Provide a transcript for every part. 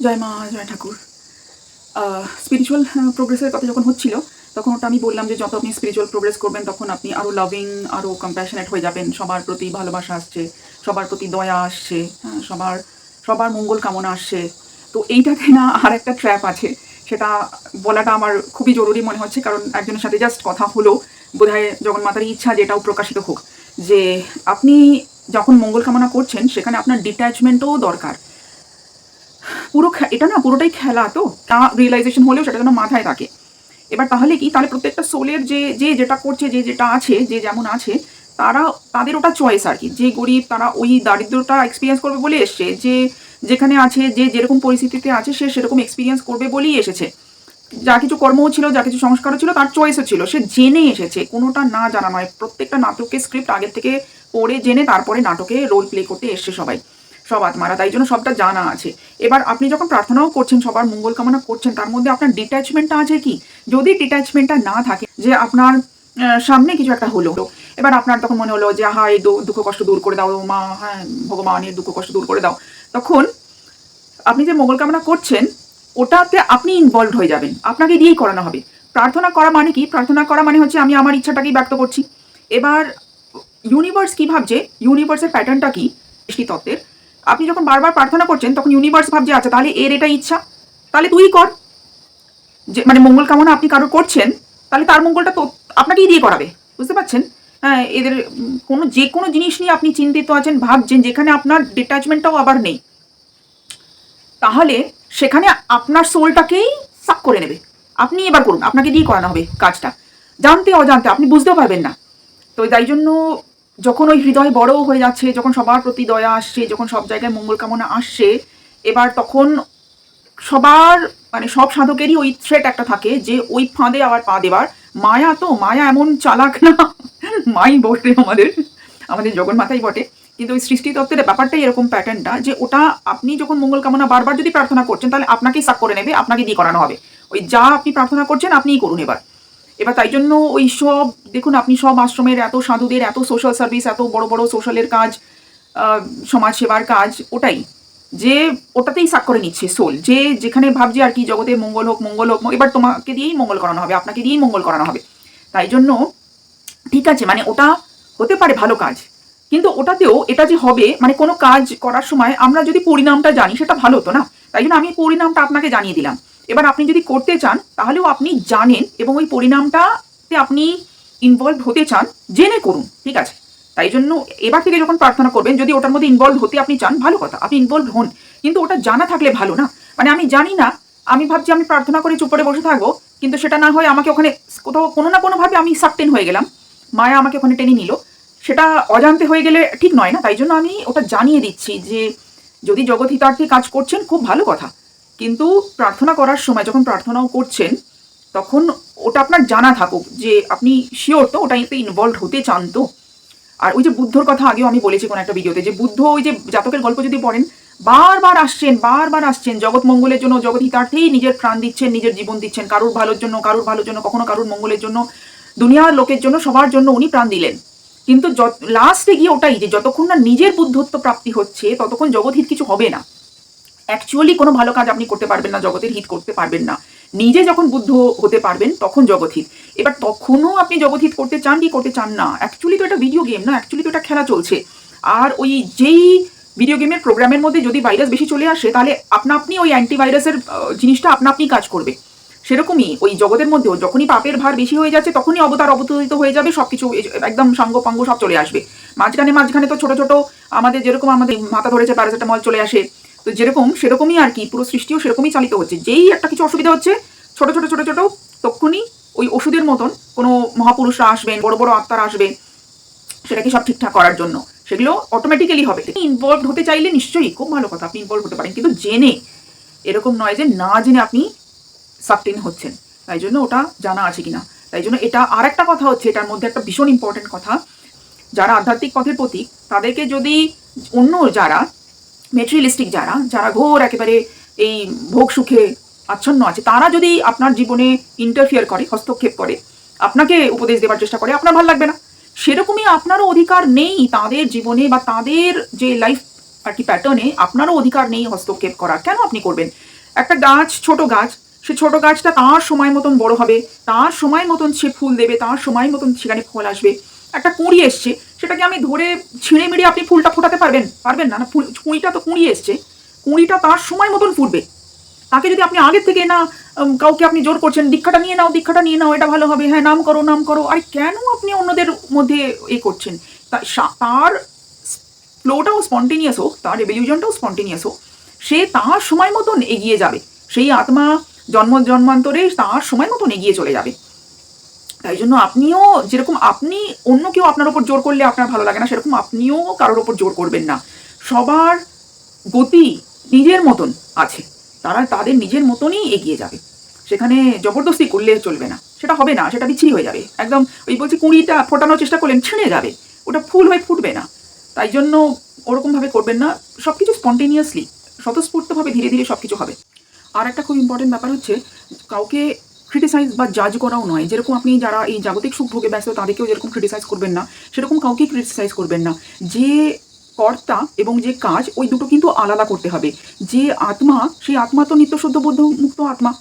জয় মা জয় ঠাকুর স্পিরিচুয়াল প্রোগ্রেসের কথা যখন হচ্ছিল তখন ওটা আমি বললাম যে যত আপনি স্পিরিচুয়াল প্রোগ্রেস করবেন তখন আপনি আরও লাভিং আরও কম্প্যাশনেট হয়ে যাবেন। সবার প্রতি ভালোবাসা আসছে সবার প্রতি দয়া আসছে হ্যাঁ, সবার সবার মঙ্গল কামনা আসছে। তো এইটাতে না আর একটা ট্র্যাপ আছে সেটা বলাটা আমার খুবই জরুরি মনে হচ্ছে কারণ একজনের সাথে জাস্ট কথা হলো বোধহয় জগন্মাতার ইচ্ছা যেটাও প্রকাশিত হোক। যে আপনি যখন মঙ্গল কামনা করছেন সেখানে আপনার ডিট্যাচমেন্টও দরকার। পুরো এটা না পুরোটাই খেলা তো। তা রিয়েলাইজেশন হলেও সেটা যেন মাথায় থাকে এবার তাহলে কি? তাহলে প্রত্যেকটা সোলের যে যে যেটা করছে, যে যেটা আছে, যে যেমন আছে, তারা, তাদের ওটা চয়েস আর কি। যে গরিব, তারা ওই দারিদ্রটা এক্সপিরিয়েন্স করবে বলে এসছে। যে যেখানে আছে, যে যেরকম পরিস্থিতিতে আছে, সে সেরকম এক্সপিরিয়েন্স করবে বলেই এসেছে। যা কিছু কর্মও ছিল, যা কিছু সংস্কারও ছিল, তার চয়েসও ছিল। সে জেনে এসেছে, কোনোটা না জানা নয়। প্রত্যেকটা নাটকের স্ক্রিপ্ট আগের থেকে পড়ে, জেনে তারপরে নাটকে রোল প্লে করতে এসছে সবাই। সব আত্মারা, তাই জন্য সবটা জানা আছে। এবার আপনি যখন প্রার্থনাও করছেন, সবার মঙ্গল কামনা করছেন, তার মধ্যে আপনার ডিট্যাচমেন্টটা আছে কি? যদি ডিট্যাচমেন্টটা না থাকে, যে আপনার সামনে কিছু একটা হলো, এবার আপনার তখন মনে হলো যে হা এই দুঃখ কষ্ট দূর করে দাও, মা হ্যাঁ ভগবানের দুঃখ কষ্ট দূর করে দাও। তখন আপনি যে মঙ্গল কামনা করছেন, ওটাতে আপনি ইনভলভ হয়ে যাবেন। আপনাকে দিয়েই করানো হবে। প্রার্থনা করা মানে কি? প্রার্থনা করা মানে হচ্ছে, আমি আমার ইচ্ছাটাকেই ব্যক্ত করছি। এবার ইউনিভার্স কী ভাবছে? ইউনিভার্সের প্যাটার্নটা কি? সৃষ্টি তত্ত্বের আপনি যখন বারবার প্রার্থনা করছেন, তখন ইউনিভার্স ভাবছে আচ্ছা তাহলে এর এটা ইচ্ছা। তাহলে তুই কর। যে মানে মঙ্গল কামনা আপনি কারোর করছেন, তাহলে তার মঙ্গলটা তো আপনাকেই দিয়ে করাবে। বুঝতে পারছেন? হ্যাঁ এদের কোনো, যে কোনো জিনিস নিয়ে আপনি চিন্তিত আছেন, ভাবছেন, যেখানে আপনার ডিট্যাচমেন্টটাও আবার নেই। তাহলে সেখানে আপনার সোলটাকেই সাক করে নেবে। আপনি এবার করুন, আপনাকে দিয়ে করানো হবে কাজটা। জানতে অজান্তে, আপনি বুঝতেও পারবেন না। তো তাই জন্য যখন ওই হৃদয় বড় হয়ে যাচ্ছে, যখন সবার প্রতি দয়া আসছে, যখন সব জায়গায় মঙ্গল কামনা আসছে, এবার তখন সবার মানে সব সাধকেরই ওই থ্রেট একটা থাকে যে ওই ফাঁদে আবার পা দেবার। মায়া তো, মায়া এমন চালাক না। মাই বটে আমাদের আমাদের জগন্মাতাই বটে। কিন্তু ওই সৃষ্টি তত্ত্বের ব্যাপারটাই এরকম প্যাটার্নটা যে ওটা আপনি যখন মঙ্গল কামনা বারবার যদি প্রার্থনা করছেন, তাহলে আপনাকেই সাক করে নেবে আপনাকে দিয়ে করানো হবে। ওই যা আপনি প্রার্থনা করছেন, আপনিই করুন এবার। এবার তাই জন্য ওই সব দেখুন আপনি সব আশ্রমের এত সাধুদের এত সোশ্যাল সার্ভিস এত বড় বড় সোশ্যালের কাজ আহ, সমাজ সেবার কাজ ওটাই। যে ওটাতেই সাক করে নিচ্ছে সোল যে যেখানে ভাবছে আর কি জগতে মঙ্গল হোক মঙ্গল হোক এবার তোমাকে দিয়েই মঙ্গল করানো হবে আপনাকে দিয়েই মঙ্গল করানো হবে। তাই জন্য ঠিক আছে মানে ওটা হতে পারে ভালো কাজ কিন্তু ওটাতেও এটা যে হবে মানে কোনো কাজ করার সময় আমরা যদি পরিণামটা জানি সেটা ভালো হতো না। তাই জন্য আমি পরিণামটা আপনাকে জানিয়ে দিলাম। এবার আপনি যদি করতে চান, তাহলেও আপনি জানেন এবং ওই পরিণামটাতে আপনি ইনভলভ হতে চান, জেনে করুন, ঠিক আছে? তাই জন্য এবার থেকে যখন প্রার্থনা করবেন, যদি ওটার মধ্যে ইনভলভ হতে আপনি চান, ভালো কথা, আপনি ইনভলভ হন, কিন্তু ওটা জানা থাকলে ভালো না। মানে আমি জানি না, আমি ভাবছি আমি প্রার্থনা করে চুপ করে বসে থাকব, কিন্তু সেটা না হয় আমাকে ওখানে কোথাও কোনো না কোনোভাবে আমি সাবটেন হয়ে গেলাম, মায়া আমাকে ওখানে টেনে নিল। সেটা অজান্তে হয়ে গেলে ঠিক নয় না, তাই জন্য আমি ওটা জানিয়ে দিচ্ছি যে যদি জগৎ হিতার্থে কাজ করছেন, খুব ভালো কথা। কিন্তু প্রার্থনা করার সময় যখন প্রার্থনাও করছেন, তখন ওটা আপনার জানা থাকুক যে আপনি শিওর তো ওটাতে ইনভলভ হতে চান তো। আর ওই যে বুদ্ধর কথা আগেও আমি বলেছি কোনো একটা ভিডিওতে যে বুদ্ধ ওই যে জাতকের গল্প যদি পড়েন, বারবার আসছেন বারবার আসছেন, জগৎ মঙ্গলের জন্য, জগৎ হিতার্থেই নিজের প্রাণ দিচ্ছেন, নিজের জীবন দিচ্ছেন, কারুর ভালোর জন্য, কারুর ভালোর জন্য, কখনো কারুর মঙ্গলের জন্য, দুনিয়ার লোকের জন্য, সবার জন্য উনি প্রাণ দিলেন। কিন্তু লাস্টে গিয়ে ওটাই যে যতক্ষণ না নিজের বুদ্ধত্ব প্রাপ্তি হচ্ছে, ততক্ষণ জগৎ হিত কিছু হবে না। অ্যাকচুয়ালি কোনো ভালো কাজ আপনি করতে পারবেন না, জগতের হিত করতে পারবেন না। নিজে যখন বুদ্ধ হতে পারবেন, তখন জগৎ হিত। এবার তখনও আপনি জগৎ হিত করতে চান কি করতে চান না অ্যাকচুয়ালি তো এটা ভিডিও গেম না অ্যাকচুয়ালি তো এটা খেলা চলছে। আর ওই যেই ভিডিও গেমের প্রোগ্রামের মধ্যে যদি ভাইরাস বেশি চলে আসে, তাহলে আপনা আপনি ওই অ্যান্টিভাইরাসের জিনিসটা আপনা আপনি কাজ করবে। সেরকমই ওই জগতের মধ্যেও যখনই পাপের ভার বেশি হয়ে যাচ্ছে, তখনই অবতার অবতরিত হয়ে যাবে, সবকিছু এ- একদম সঙ্গ পঙ্গ সব চলে আসবে। মাঝখানে মাঝখানে তো ছোট ছোট আমাদের যেরকম আমাদের মাথা ধরেছে প্যারাসিটামল চলে আসে তো যেরকম সেরকমই আর কি, পুরো সৃষ্টিও সেরকমই চালিত হচ্ছে। যেই একটা কিছু অসুবিধা হচ্ছে, ছোট ছোট ছোট ছোট তখনই ওই ওষুধের মতন কোনো মহাপুরুষরা আসবেন বড় বড় আত্মারা আসবে, সেটাকে সব ঠিকঠাক করার জন্য। সেগুলো অটোমেটিক্যালি হবে। ইনভলভ হতে চাইলে নিশ্চয়ই খুব ভালো কথা, আপনি ইনভলভ হতে পারেন। কিন্তু জেনে, এরকম নয় যে না জেনে আপনি সাবটেন হচ্ছেন। তাই জন্য ওটা জানা আছে কিনা। তাই জন্য এটা আর একটা কথা হচ্ছে, এটার মধ্যে একটা ভীষণ ইম্পর্টেন্ট কথা। যারা আধ্যাত্মিক পথের প্রতীক, তাদেরকে যদি অন্য যারা মেটেরিয়ালিস্টিক যারা যারা ঘোর একেবারে এই ভোগ সুখে আচ্ছন্ন আছে, তারা যদি আপনার জীবনে ইন্টারফিয়ার করে, হস্তক্ষেপ করে, আপনাকে উপদেশ দেওয়ার চেষ্টা করে, আপনার ভালো লাগবে না। সেরকমই আপনারও অধিকার নেই তাদের জীবনে বা তাদের যে লাইফ আর কি প্যাটার্নে আপনারও অধিকার নেই হস্তক্ষেপ করার। কেন আপনি করবেন? একটা গাছ, ছোট গাছ, সে ছোট গাছটা তার সময় মতন বড় হবে, তার সময় মতন সে ফুল দেবে, তার সময় মতন সেখানে ফল আসবে। একটা কুঁড়ি এসছে সেটাকে আমি ধরে ছিঁড়ে মিড়ে আপনি ফুলটা ফোটাতে পারবেন পারবেন না। না, ফুল, কুঁড়িটা তো কুঁড়ি এসছে। কুঁড়িটা তার সময় মতন ফুটবে। তাকে যদি আপনি আগের থেকে না কাউকে আপনি জোর করছেন, দীক্ষাটা নিয়ে নাও, দীক্ষাটা নিয়ে নাও, এটা ভালো হবে হ্যাঁ নাম করো নাম করো। আর কেন আপনি অন্যদের মধ্যে এ করছেন? তার ফ্লোটাও স্পন্টেনিয়াস হোক, তার রেভলিউশনটাও স্পন্টেনিয়াস হোক, সে তার সময় মতন এগিয়ে যাবে। সেই আত্মা জন্ম, জন্মান্তরে তার সময় মতন এগিয়ে চলে যাবে। তাই জন্য আপনিও যেরকম আপনি অন্য কেউ আপনার ওপর জোর করলে আপনার ভালো লাগে না, সেরকম আপনিও কারোর ওপর জোর করবেন না। সবার গতি নিজের মতন আছে। তারা তাদের নিজের মতনই এগিয়ে যাবে। সেখানে জবরদস্তি করলে চলবে না। সেটা হবে না, সেটা বিচ্ছিরি হয়ে যাবে। একদম ওই বলছি কুড়িটা ফোটানোর চেষ্টা করলেন, ছিঁড়ে যাবে। ওটা ফুল হয়ে ফুটবে না। তাই জন্য ওরকমভাবে করবেন না। সব কিছু স্পন্টেনিয়াসলি স্বতঃস্ফূর্তভাবে ধীরে ধীরে সব কিছু হবে। আর একটা খুব ইম্পর্টেন্ট ব্যাপার হচ্ছে, কাউকে ক্রিটিসাইজ বা জাজ করাও নয়। যেরকম আপনি যারা এই জাগতিক সুখ ভোগে ব্যস্ত, তাদেরকেও যেরকম ক্রিটিসাইজ করবেন না, সেরকম কাউকে ক্রিটিসাইজ করবেন না। যে কর্তা এবং যে কাজ, ওই দুটো কিন্তু আলাদা করতে হবে। যে আত্মা, সেই আত্মা তো নিত্যশুদ্ধ বুদ্ধ মুক্ত আত্মা।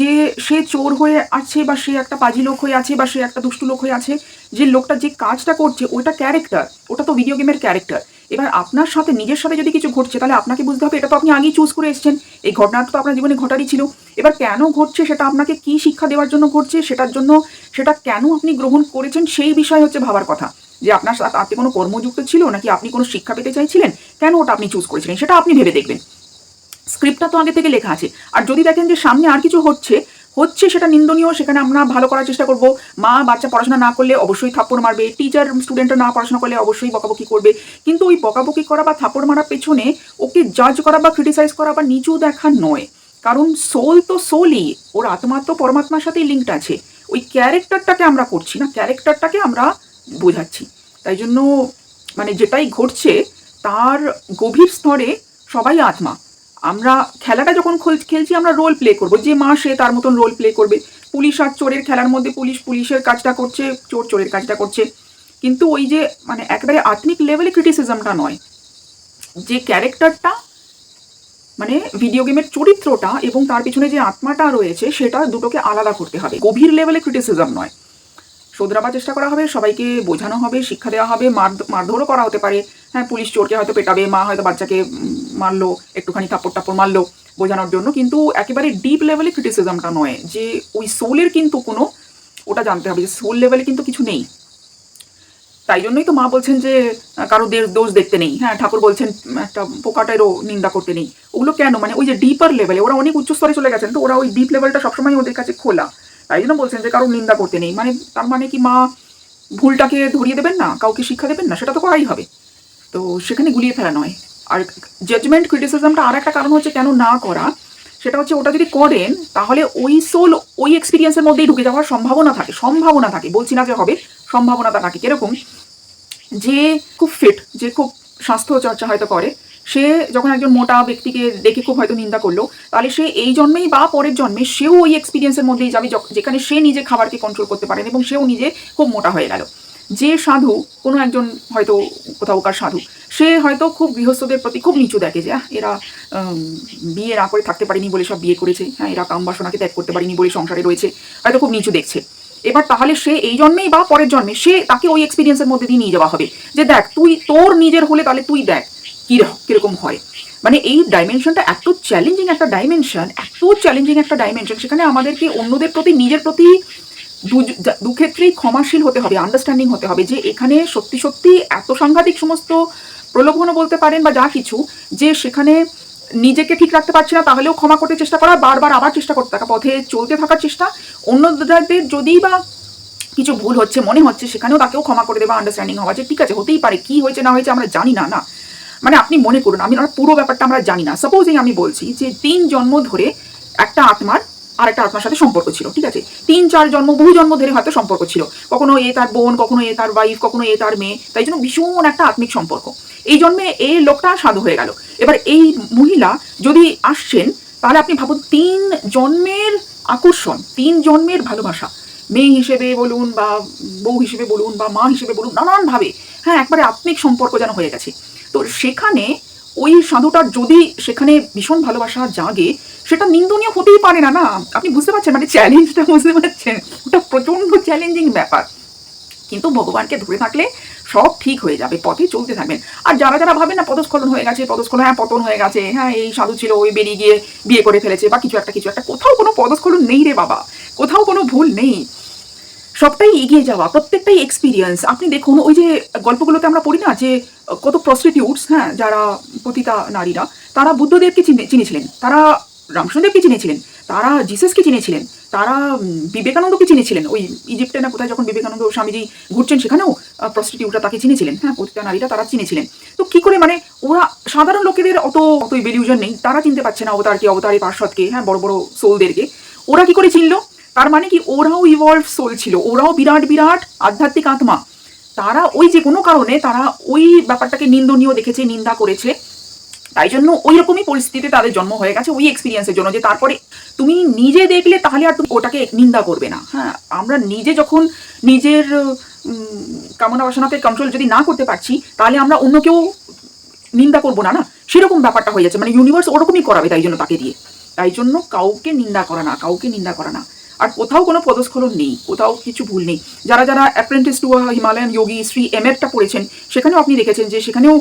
যে সে চোর হয়ে আছে বা সে একটা পাজি লোক হয়ে আছে বা সে একটা দুষ্টু লোক হয়ে আছে, যে লোকটা যে কাজটা করছে ওটা ক্যারেক্টার ওটা তো ভিডিও গেমের ক্যারেক্টার এবার আপনার সাথে, নিজের সাথে যদি কিছু ঘটছে, তাহলে আপনাকে বুঝতে হবে, এটা তো আপনি আগেই চুজ করে এসেছেন। এই ঘটনাটা তো আপনার জীবনে ঘটারই ছিল। এবার কেন ঘটছে, সেটা আপনাকে কি শিক্ষা দেওয়ার জন্য ঘটছে, সেটার জন্য, সেটা কেন আপনি গ্রহণ করেছেন, সেই বিষয় হচ্ছে ভাবার কথা। যে আপনার সাথে আপনি কোনো কর্মযুক্ত ছিল, নাকি আপনি কোনো শিক্ষা পেতে চাইছিলেন, কেন ওটা আপনি চুজ করেছিলেন, সেটা আপনি ভেবে দেখবেন। স্ক্রিপ্টটা তো আগে থেকে লেখা আছে। আর যদি দেখেন যে সামনে আর কিছু হচ্ছে হচ্ছে সেটা নিন্দনীয়, সেখানে আমরা ভালো করার চেষ্টা করব। মা, বাচ্চা পড়াশোনা না করলে অবশ্যই থাপ্পড় মারবে। টিচার স্টুডেন্টরা না পড়াশোনা করলে অবশ্যই বকাবকি করবে। কিন্তু ওই বকাবকি করা বা থাপ্পড় মারার পেছনে ওকে জাজ করা বা ক্রিটিসাইজ করা বা নিচু দেখা নয়। কারণ সোল তো সোলই ওর আত্মা তো পরমাত্মার সাথেই লিঙ্কড আছে। ওই ক্যারেক্টারটাকে আমরা করছি না ক্যারেক্টারটাকে আমরা বোঝাচ্ছি। তাই জন্য মানে যেটাই ঘটছে, তার গভীর স্তরে সবাই আত্মা। আমরা খেলাটা যখন খেল- খেলছি আমরা রোল প্লে করব। যে মা সে তার মতন রোল প্লে করবে। পুলিশ আর চোরের খেলার মধ্যে পুলিশ পুলিশের কাজটা করছে, চোর চোরের কাজটা করছে। কিন্তু ওই যে মানে একেবারে আত্মিক লেভেলে ক্রিটিসিজমটা নয়। যে ক্যারেক্টারটা মানে ভিডিও গেমের চরিত্রটা এবং তার পিছনে যে আত্মাটা রয়েছে, সেটা দুটোকে আলাদা করতে হবে। গভীর লেভেলে ক্রিটিসিজম নয়। শোধরাবার চেষ্টা করা হবে, সবাইকে বোঝানো হবে, শিক্ষা দেওয়া হবে, মার মারধরও করা হতে পারে। হ্যাঁ পুলিশ চোরকে হয়তো পেটাবে, মা হয়তো বাচ্চাকে মারলো, একটুখানি থাপ্পড় টাপ্পড় মারলো বোঝানোর জন্য। কিন্তু একেবারে ডিপ লেভেলে ক্রিটিসিজমটা নয় যে ওই সোলের কিন্তু কোনো, ওটা জানতে হবে যে সোল লেভেলে কিন্তু কিছু নেই। তাই জন্যই তো মা বলছেন যে কারও দোষ দেখতে নেই। হ্যাঁ ঠাকুর বলছেন একটা পোকাটারও নিন্দা করতে নেই। ওগুলো কেন? মানে ওই যে ডিপার লেভেলে ওরা অনেক উচ্চ স্তরে চলে গেছেন তো, ওরা ওই ডিপ লেভেলটা সবসময় ওদের কাছে খোলা। তাই জন্য বলছেন যে কারও নিন্দা করতে নেই। মানে তার মানে কি মা ভুলটাকে ধরিয়ে দেবেন না? কাউকে শিক্ষা দেবেন না? সেটা তো করাই হবে। তো সেখানে গুলিয়ে ফেলা নয়। আর জাজমেন্ট ক্রিটিসিজমটা আর একটা কারণ হচ্ছে কেন না করা? সেটা হচ্ছে ওটা যদি করেন, তাহলে ওই সোল ওই এক্সপিরিয়েন্সের মধ্যেই ঢুকে যাওয়ার সম্ভাবনা থাকে সম্ভাবনা থাকে। বলছি না যে হবে, সম্ভাবনাটা থাকে। কীরকম? যে খুব ফিট যে খুব স্বাস্থ্য চর্চা হয়তো করে সে যখন একজন মোটা ব্যক্তিকে দেখে খুব হয়তো নিন্দা করল, তাহলে সে এই জন্মেই বা পরের জন্মে সেও ওই এক্সপিরিয়েন্সের মধ্যেই যাবে যেখানে সে নিজে খাবারকে কন্ট্রোল করতে পারেন এবং সেও নিজে খুব মোটা হয়ে গেল। যে সাধু, কোনো একজন হয়তো কোথাওকার সাধু, সে হয়তো খুব গৃহস্থদের প্রতি খুব নিচু দেখে যে এরা বিয়ে না করে থাকতে পারেনি বলে সব বিয়ে করেছে হ্যাঁ এরা কাম বাসনাকে ত্যাগ করতে পারেনি বলে সংসারে রয়েছে, হয়তো খুব নিচু দেখছে। এবার তাহলে সে এই জন্মেই বা পরের জন্মে সে তাকে ওই এক্সপিরিয়েন্সের মধ্যে দিয়ে নিয়ে যাওয়া হবে, যে দেখ, তুই তোর নিজের হলে তাহলে তুই দেখ কি কীরকম হয়। মানে এই ডাইমেনশনটা এত চ্যালেঞ্জিং একটা ডাইমেনশন এত চ্যালেঞ্জিং একটা ডাইমেনশন সেখানে আমাদেরকে অন্যদের প্রতি, নিজের প্রতি দুক্ষেত্রেই ক্ষমাশীল হতে হবে আন্ডারস্ট্যান্ডিং হতে হবে যে এখানে সত্যি সত্যি এত সাংঘাতিক সমস্ত প্রলোভনও বলতে পারেন বা যা কিছু, যে সেখানে নিজেকে ঠিক রাখতে পারছি না, তাহলেও ক্ষমা করতে চেষ্টা করা, বারবার আবার চেষ্টা করতে থাকা, পথে চলতে থাকার চেষ্টা। অন্যদের যদি বা কিছু ভুল হচ্ছে, মনে হচ্ছে, সেখানেও তাকেও ক্ষমা করে দেওয়া আন্ডারস্ট্যান্ডিং হওয়া যে ঠিক আছে, হতেই পারে, কি হয়েছে, না হয়েছে, আমরা জানি না না। মানে আপনি মনে করুন, আমি পুরো ব্যাপারটা আমরা জানি না। সাপোজই আমি বলছি যে তিন জন্ম ধরে একটা আত্মার আর একটা আত্মার সাথে সম্পর্ক ছিল, ঠিক আছে? তিন, চার জন্ম, বহু জন্ম ধরে হয়তো সম্পর্ক ছিল। কখনো এ তার বোন, কখনো এ তার ওয়াইফ কখনো এ তার মেয়ে, তাই জন্য ভীষণ একটা আত্মিক সম্পর্ক। এই জন্মে এই লোকটা সাধু হয়ে গেল। এবার এই মহিলা যদি আসছেন, তাহলে আপনি ভাবুন, তিন জন্মের আকর্ষণ, তিন জন্মের ভালোবাসা। মেয়ে হিসেবে বলুন বা বউ হিসেবে বলুন বা মা হিসেবে বলুন, নানানভাবে। হ্যাঁ একবারে আত্মিক সম্পর্ক যেন হয়ে গেছে। তো সেখানে ওই সাধুটার যদি সেখানে ভীষণ ভালোবাসা জাগে, সেটা নিন্দনীয় হতেই পারে না না? আপনি বুঝতে পারছেন? মানে চ্যালেঞ্জটা বুঝতে পারছেন? ওটা প্রচণ্ড চ্যালেঞ্জিং ব্যাপার। কিন্তু ভগবানকে ধরে থাকলে সব ঠিক হয়ে যাবে, পথে চলতে থাকবেন। আর যারা যারা ভাবেন না পদস্খলন হয়ে গেছে, পদস্খলন হ্যাঁ পতন হয়ে গেছে হ্যাঁ এই সাধু ছিল, ওই বেরিয়ে গিয়ে বিয়ে করে ফেলেছে, বা কিছু একটা কিছু একটা। কোথাও কোনো পদস্খলন নেই রে বাবা। কোথাও কোনো ভুল নেই। সবটাই এগিয়ে যাওয়া, প্রত্যেকটাই এক্সপিরিয়েন্স আপনি দেখুন, ওই যে গল্পগুলোতে আমরা পড়ি না, যে কত প্রস্টিটিউটস হ্যাঁ যারা পতিতা নারীরা, তারা বুদ্ধদেবকে চিনে, চিনেছিলেন, তারা রামকৃষ্ণদেবকে চিনেছিলেন, তারা জিসাসকে চিনেছিলেন, তারা বিবেকানন্দকে চিনেছিলেন। ওই ইজিপ্টে না কোথায় যখন বিবেকানন্দ স্বামীজি ঘুরছেন, সেখানেও প্রস্টিটিউটরা তাকে চিনেছিলেন হ্যাঁ পতিতা নারীরা তারা চিনেছিলেন। তো কি করে মানে ওরা সাধারণ লোকেদের অত অত বেলিউজন নেই, তারা চিনতে পারছে না অবতারকে অবতারী পার্শ্বদকে হ্যাঁ বড় বড় সোলদেরকে ওরা কি করে চিনলো? তার মানে কি? ওরাও ইভলভ সোল ছিল ওরাও বিরাট বিরাট আধ্যাত্মিক আত্মা। তারা ওই যে কোনো কারণে তারা ওই ব্যাপারটাকে নিন্দনীয় দেখেছে, নিন্দা করেছে। তাই জন্য ওই রকমই পরিস্থিতিতে তাদের জন্ম হয়ে গেছে, ওই এক্সপিরিয়েন্সের জন্য যে তারপরে তুমি নিজে দেখলে তাহলে আর তুমি ওটাকে নিন্দা করবে না। হ্যাঁ আমরা নিজে যখন নিজের কামনা বাসনাকে কন্ট্রোল যদি না করতে পারছি, তাহলে আমরা অন্য কেউ নিন্দা করব না না? সেরকম ব্যাপারটা হয়ে যাচ্ছে। মানে ইউনিভার্স ওরকমই করাবে তাই জন্য তাকে দিয়ে। তাই জন্য কাউকে নিন্দা করা না, কাউকে নিন্দা করা না। আর কোথাও কোনো পদস্খলন নেই, কোথাও কিছু ভুল নেই। যারা যারা apprentice to Himalayan yogi Shri M এরটা পড়েছেন, সেখানেও আপনি দেখেছেন যে সেখানেও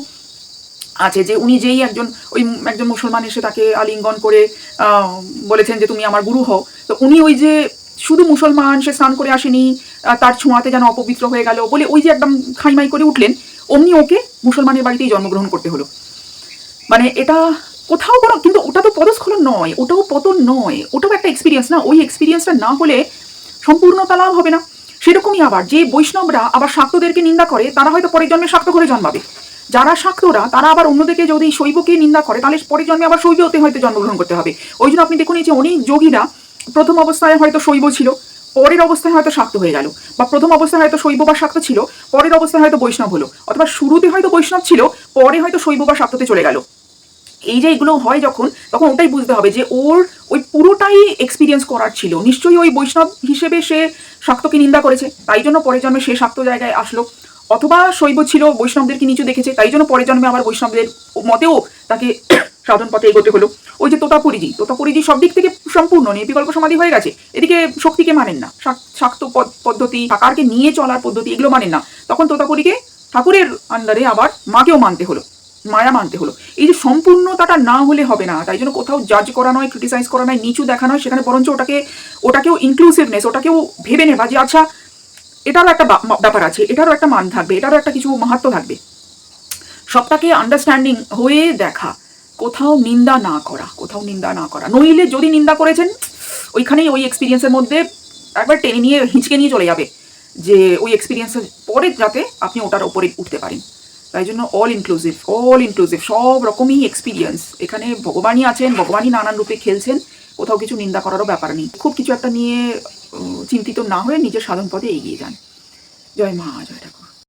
আছে যে উনি যেই একজন ওই একজন মুসলমান এসে তাকে আলিঙ্গন করে বলেছেন যে তুমি আমার গুরু হও। তো উনি ওই যে শুধু মুসলমান, সে স্নান করে আসেনি তার ছোঁয়াতে যেন অপবিত্র হয়ে গেল বলে ওই যে একদম খাইমাই করে উঠলেন, অমনি ওকে মুসলমানের বাড়িতেই জন্মগ্রহণ করতে হলো। মানে এটা কোথাও কোনো কিন্তু ওটা তো পদস্খলন নয়, ওটাও পতন নয়, ওটাও একটা এক্সপিরিয়েন্স না। ওই এক্সপিরিয়েন্সটা না হলে সম্পূর্ণতা লাভ হবে না। সেরকমই আবার, যে বৈষ্ণবরা আবার শাক্তদেরকে নিন্দা করে, তারা হয়তো পরের জন্মে শাক্ত করে জন্মাবে। যারা শাক্তরা, তারা আবার অন্যদিকে যদি শৈবকে নিন্দা করে, তাহলে পরের জন্মে আবার শৈব হতে হয়তো জন্মগ্রহণ করতে হবে। ওই জন্য আপনি দেখুন এই যে অনেক যোগীরা প্রথম অবস্থায় হয়তো শৈব ছিল, পরের অবস্থায় হয়তো শাক্ত হয়ে গেল, বা প্রথম অবস্থায় হয়তো শৈব বা শাক্ত ছিল, পরের অবস্থায় হয়তো বৈষ্ণব হলো, অথবা শুরুতে হয়তো বৈষ্ণব ছিল, পরে হয়তো শৈব বা শাক্ততে চলে গেল। এই যে এগুলো হয় যখন, তখন ওটাই বুঝতে হবে যে ওর ওই পুরোটাই এক্সপিরিয়েন্স করার ছিল। নিশ্চয়ই ওই বৈষ্ণব হিসেবে সে শাক্তকে নিন্দা করেছে, তাই জন্য পরের জন্মে সে শাক্ত জায়গায় আসলো। অথবা শৈব ছিল, বৈষ্ণবদেরকে নিচু দেখেছে, তাই জন্য পরের জন্মে আবার বৈষ্ণবদের মতেও তাকে সাধন পথে এগোতে হলো। ওই যে তোতাপুরিজি তোতাপুরিজি সব দিক থেকে সম্পূর্ণ নির্বিকল্প সমাধি হয়ে গেছে। এদিকে শক্তিকে মানেন না শাক- শাক্ত পদ- পদ্ধতি সাকারকে নিয়ে চলার পদ্ধতি এগুলো মানেন না। তখন তোতাপুরীকে ঠাকুরের আন্ডারে আবার মাকেও মানতে হলো। মায়া মানতে হলো। এই যে সম্পূর্ণতাটা না হলে হবে না, তাই জন্য কোথাও জাজ করা নয় ক্রিটিসাইজ করা নয়, নিচু দেখা নয়, সেখানে বরঞ্চ ওটাকে, ওটাকেও ইনক্লুসিভনেস ওটাকেও ভেবে নেবা যে আচ্ছা এটারও একটা ব্যাপার আছে, এটারও একটা মান থাকবে, এটারও একটা কিছু মাহাত্ম থাকবে। সবটাকে আন্ডারস্ট্যান্ডিং হয়ে দেখা, কোথাও নিন্দা না করা, কোথাও নিন্দা না করা। নইলে যদি নিন্দা করেছেন, ওইখানেই ওই এক্সপিরিয়েন্সের মধ্যে একবার টেনে নিয়ে, হিঁচকে নিয়ে চলে যাবে, যে ওই এক্সপিরিয়েন্সের পরে যাতে আপনি ওটার ওপরে উঠতে পারেন। তাই জন্য অল ইনক্লুসিভ অল ইনক্লুসিভ সব রকমই এক্সপিরিয়েন্স এখানে ভগবানই আছেন, ভগবানই নানান রূপে খেলছেন, কোথাও কিছু নিন্দা করারও ব্যাপার নেই। খুব কিছু একটা নিয়ে চিন্তিত না হয়ে নিজের সাধন পথে এগিয়ে যান। জয় মা, জয় ঠাকুর।